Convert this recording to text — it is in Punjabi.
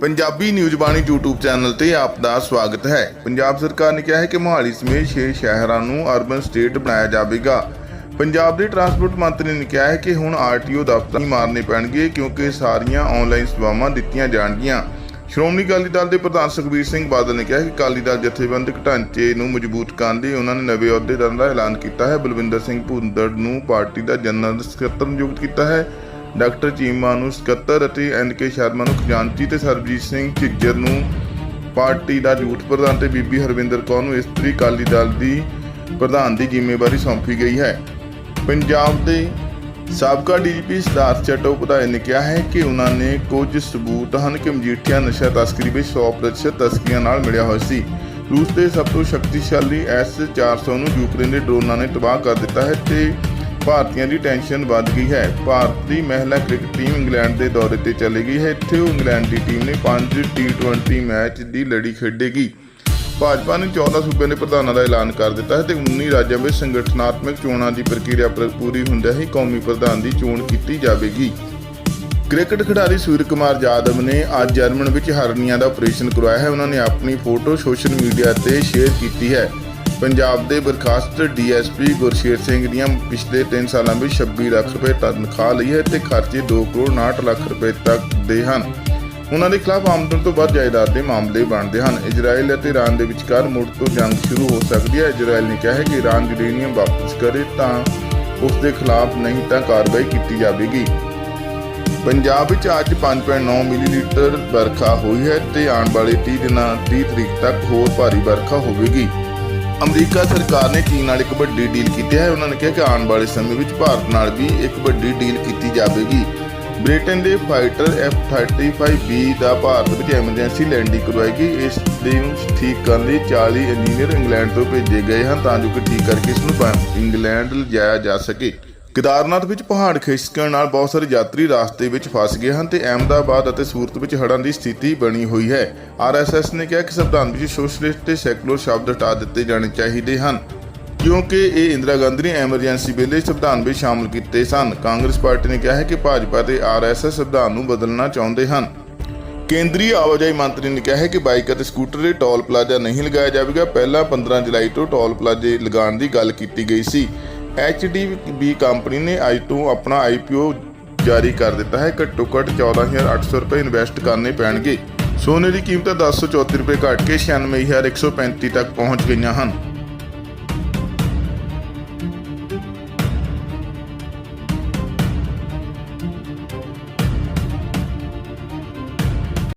Punjabi news Bani YouTube channel ਤੇ ਆਪ ਦਾ ਸਵਾਗਤ ਹੈ। ਪੰਜਾਬ ਸਰਕਾਰ ਨੇ ਕਿਹਾ ਹੈ ਕਿ ਮੋਹਾਲੀ ਸਮੇਤ 6 ਸ਼ਹਿਰਾਂ ਨੂੰ ਅਰਬਨ ਸਟੇਟ ਬਣਾਇਆ ਜਾਵੇਗਾ। ਪੰਜਾਬ ਦੇ ਟਰਾਂਸਪੋਰਟ ਮੰਤਰੀ ਨੇ ਕਿਹਾ ਹੈ ਕਿ ਹੁਣ ਆਰਟੀਓ ਦਫ਼ਤਰ ਨਹੀਂ ਮਾਰਨੇ ਪੈਣਗੇ ਕਿਉਂਕਿ ਸਾਰੀਆਂ ਆਨਲਾਈਨ ਸੇਵਾਵਾਂ ਦਿੱਤੀਆਂ ਜਾਣਗੀਆਂ। ਸ਼੍ਰੋਮਣੀ ਅਕਾਲੀ ਦਲ ਦੇ ਪ੍ਰਧਾਨ ਸੁਖਬੀਰ ਸਿੰਘ ਬਾਦਲ ਨੇ ਕਿਹਾ ਕਿ ਅਕਾਲੀ ਦਲ ਜਥੇਬੰਦਕ ਢਾਂਚੇ ਨੂੰ ਮਜ਼ਬੂਤ ਕਰਨ ਲਈ ਉਹਨਾਂ ਨੇ ਨਵੇਂ ਅਹੁਦੇਦਾਰਾਂ ਦਾ ਐਲਾਨ ਕੀਤਾ ਹੈ। ਬਲਵਿੰਦਰ ਸਿੰਘ ਭੁੰਦੜ ਨੂੰ ਪਾਰਟੀ ਦਾ ਜਨਰਲ ਸਕੱਤਰ ਨਿਯੁਕਤ ਕੀਤਾ ਹੈ। ਡਾਕਟਰ ਚੀਮਾ ਨੂੰ ਸਕੱਤਰ ਅਤੇ ਐਨ ਕੇ ਸ਼ਰਮਾ ਨੂੰ ਖਜ਼ਾਨਚੀ ਤੇ ਸਰਬਜੀਤ ਸਿੰਘ ਝਿੱਜਰ ਨੂੰ ਪਾਰਟੀ ਦਾ ਜੂਠ ਪ੍ਰਧਾਨ ਤੇ ਬੀਬੀ ਹਰਵਿੰਦਰ ਕੌਰ ਨੂੰ ਇਸਤਰੀ ਅਕਾਲੀ ਦਲ ਦੀ ਪ੍ਰਧਾਨ ਦੀ ਜ਼ਿੰਮੇਵਾਰੀ ਸੌਂਪੀ ਗਈ ਹੈ। ਪੰਜਾਬ ਦੇ ਸਾਬਕਾ ਡੀਜੀਪੀ ਸਿਧਾਰਥ ਚਟੋਪਾਧਿਆਏ ਨੇ ਕਿਹਾ ਹੈ ਕਿ ਉਹਨਾਂ ਨੇ ਕੁਝ ਸਬੂਤ ਹਨ ਕਿ ਮਜੀਠੀਆ ਨਸ਼ਾ ਤਸਕਰੀ ਵਿੱਚ 100% ਤਸਕਰੀਆਂ ਨਾਲ ਮਿਲਿਆ ਹੋਇਆ ਸੀ। ਰੂਸ ਦੇ ਸਭ ਤੋਂ ਸ਼ਕਤੀਸ਼ਾਲੀ ਐਸ-400 ਨੂੰ ਯੂਕਰੇਨ ਦੇ ਡਰੋਨਾਂ ਨੇ ਤਬਾਹ ਕਰ ਦਿੱਤਾ ਹੈ ਤੇ ਭਾਰਤੀਆਂ ਦੀ ਟੈਨਸ਼ਨ ਵੱਧ ਗਈ ਹੈ। ਭਾਰਤੀ ਮਹਿਲਾ ਕ੍ਰਿਕਟ ਟੀਮ ਇੰਗਲੈਂਡ ਦੇ ਦੌਰੇ ਤੇ ਚਲੀ ਗਈ ਹੈ। ਇੱਥੇ ਉਹ ਇੰਗਲੈਂਡ ਦੀ ਟੀਮ ਨੇ 5 ਟੀ20 ਮੈਚ ਦੀ ਲੜੀ ਖੇਡੇਗੀ। ਭਾਜਪਾ ਨੇ 14 ਸੂਬਿਆਂ ਦੇ ਪ੍ਰਧਾਨਾਂ ਦਾ ਐਲਾਨ ਕਰ ਦਿੱਤਾ ਹੈ ਤੇ 19 ਰਾਜਾਂ ਵਿੱਚ ਸੰਗਠਨਾਤਮਕ ਚੋਣਾਂ ਦੀ ਪ੍ਰਕਿਰਿਆ ਪ੍ਰ- ਪੂਰੀ ਹੁੰਦਿਆਂ ਹੀ। ਕੌਮੀ ਪ੍ਰਧਾਨ ਦੀ ਚੋਣ ਕੀਤੀ ਜਾਵੇਗੀ। ਕ੍ਰਿਕਟ ਖਿਡਾਰੀ ਸੂਰ ਕੁਮਾਰ ਯਾਦਵ ਨੇ ਅੱਜ ਜਰਮਨ ਵਿੱਚ ਹਰਨੀਆਂ ਦਾ ਆਪਰੇਸ਼ਨ ਕਰਵਾਇਆ ਹੈ। ਉਹਨਾਂ ਨੇ ਆਪਣੀ ਫੋਟੋ ਸੋਸ਼ਲ ਮੀਡੀਆ ਤੇ ਸ਼ੇਅਰ ਕੀਤੀ ਹੈ। ਪੰਜਾਬ ਦੇ ਬਰਖਾਸਤ ਡੀਐਸਪੀ ਗੁਰਸ਼ੇਰ ਸਿੰਘ ਦੀਆਂ ਪਿਛਲੇ 3 ਸਾਲਾਂ ਵਿੱਚ 26 ਲੱਖ ਰੁਪਏ ਤਨਖਾਹ ਲਈ ਹੈ ਤੇ ਖਰਚੇ 2 ਕਰੋੜ 59 ਲੱਖ ਰੁਪਏ ਤੱਕ ਦੇ ਹਨ। ਉਹਨਾਂ ਦੇ ਖਿਲਾਫ ਆਮਦਨ ਤੋਂ ਵੱਧ ਜਾਇਦਾਦ ਦੇ ਮਾਮਲੇ ਬਣਦੇ ਹਨ। ਇਜ਼ਰਾਈਲ ਅਤੇ ਇਰਾਨ ਦੇ ਵਿਚਕਾਰ ਮੁੜ ਤੋਂ ਜੰਗ ਸ਼ੁਰੂ ਹੋ ਸਕਦੀ ਹੈ। ਇਜ਼ਰਾਈਲ ਨੇ ਕਿਹਾ ਹੈ ਕਿ ਇਰਾਨ ਯੂਰੇਨੀਅਮ ਵਾਪਸ ਕਰੇ ਤਾਂ ਉਸ ਦੇ ਖਿਲਾਫ ਨਹੀਂ ਤਾਂ ਕਾਰਵਾਈ ਕੀਤੀ ਜਾਵੇਗੀ। ਪੰਜਾਬ ਵਿੱਚ ਅੱਜ 5.9 ਮਿਲੀਲੀਟਰ ਵਰਖਾ ਹੋਈ ਹੈ ਤੇ ਆਉਣ ਵਾਲੇ 30 ਦਿਨਾਂ 30 ਤਰੀਕ ਤੱਕ ਹੋਰ ਭਾਰੀ ਵਰਖਾ ਹੋਵੇਗੀ। ਅਮਰੀਕਾ ਸਰਕਾਰ ਨੇ ਚੀਨ ਨਾਲ ਇੱਕ ਵੱਡੀ ਡੀਲ ਕੀਤੀ ਹੈ। ਉਹਨਾਂ ਨੇ ਕਿਹਾ ਕਿ ਆਉਣ ਵਾਲੇ ਸਮੇਂ ਵਿੱਚ ਭਾਰਤ ਨਾਲ ਵੀ ਇੱਕ ਵੱਡੀ ਡੀਲ ਕੀਤੀ ਜਾਵੇਗੀ। ਬ੍ਰਿਟਨ ਦੇ ਫਾਈਟਰ F-35B ਦਾ ਭਾਰਤ ਵਿੱਚ ਐਮਰਜੈਂਸੀ ਲੈਂਡਿੰਗ ਕਰਵਾਏਗੀ। ਇਸ ਦੇ ਨੂੰ ਠੀਕ ਕਰਨ ਲਈ 40 ਇੰਜੀਨੀਅਰ ਇੰਗਲੈਂਡ ਤੋਂ ਭੇਜੇ ਗਏ ਹਨ ਤਾਂ ਜੋ ਕਿ ਠੀਕ ਕਰਕੇ ਇਸ ਨੂੰ ਇੰਗਲੈਂਡ ਲਿਜਾਇਆ ਜਾ ਸਕੇ। ਕੇਦਾਰਨਾਥ ਵਿੱਚ ਪਹਾੜ ਖਿਸਕਣ ਨਾਲ ਬਹੁਤ ਸਾਰੇ ਯਾਤਰੀ ਰਾਸਤੇ ਵਿੱਚ ਫਸ ਗਏ ਹਨ ਤੇ ਅਹਿਮਦਾਬਾਦ ਅਤੇ ਸੂਰਤ ਵਿੱਚ ਹੜ੍ਹਾਂ ਦੀ ਸਥਿਤੀ ਬਣੀ ਹੋਈ ਹੈ। ਆਰਐਸਐਸ ਨੇ ਕਿਹਾ ਕਿ ਸੰਵਿਧਾਨ ਵਿੱਚ ਸੋਸ਼ਲਿਸਟ ਤੇ ਸੈਕੂਲਰ ਸ਼ਬਦ ਹਟਾ ਦਿੱਤੇ ਜਾਣੇ ਚਾਹੀਦੇ ਹਨ, ਕਿਉਂਕਿ ਇਹ ਇੰਦਰਾ ਗਾਂਧੀ ਨੇ ਐਮਰਜੈਂਸੀ ਵੇਲੇ ਸੰਵਿਧਾਨ ਵਿੱਚ ਸ਼ਾਮਲ ਕੀਤੇ ਸਨ। ਕਾਂਗਰਸ ਪਾਰਟੀ ਨੇ ਕਿਹਾ ਹੈ ਕਿ ਭਾਜਪਾ ਤੇ ਆਰਐਸਐਸ ਸੰਵਿਧਾਨ ਨੂੰ ਬਦਲਣਾ ਚਾਹੁੰਦੇ ਹਨ। ਕੇਂਦਰੀ ਆਵਾਜਾਈ ਮੰਤਰੀ ਨੇ ਕਿਹਾ ਹੈ ਕਿ ਬਾਈਕ ਅਤੇ ਸਕੂਟਰ ਦੇ ਟੋਲ ਪਲਾਜ਼ਾ ਨਹੀਂ ਲਗਾਇਆ ਜਾਵੇਗਾ। ਪਹਿਲਾਂ 15 ਜੁਲਾਈ ਤੋਂ ਟੋਲ ਪਲਾਜ਼ੇ ਲਗਾਉਣ ਦੀ ਗੱਲ ਕੀਤੀ ਗਈ ਸੀ। ਐਚਡੀਬੀ ਕੰਪਨੀ ਨੇ ਅੱਜ ਤੋਂ ਆਪਣਾ ਆਈਪੀਓ ਜਾਰੀ ਕਰ ਦਿੱਤਾ ਹੈ। ਘੱਟੋ ਘੱਟ 14800 ਰੁਪਏ ਇਨਵੈਸਟ ਕਰਨੇ ਪੈਣਗੇ। ਸੋਨੇ ਦੀ ਕੀਮਤਾਂ 1034 ਰੁਪਏ ਘਟ ਕੇ 96135 ਤੱਕ ਪਹੁੰਚ ਗਈਆਂ ਹਨ।